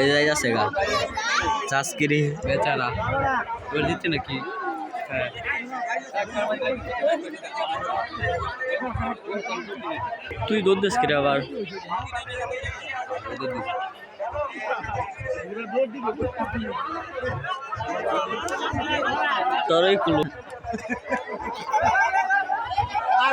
এই যাই যাচ্ছে গা চাষকিরি বেচারা ওর দিচ্ছে নাকি হ্যাঁ। তুই দুধ দিস কিরে আবার তোরই কুলু আর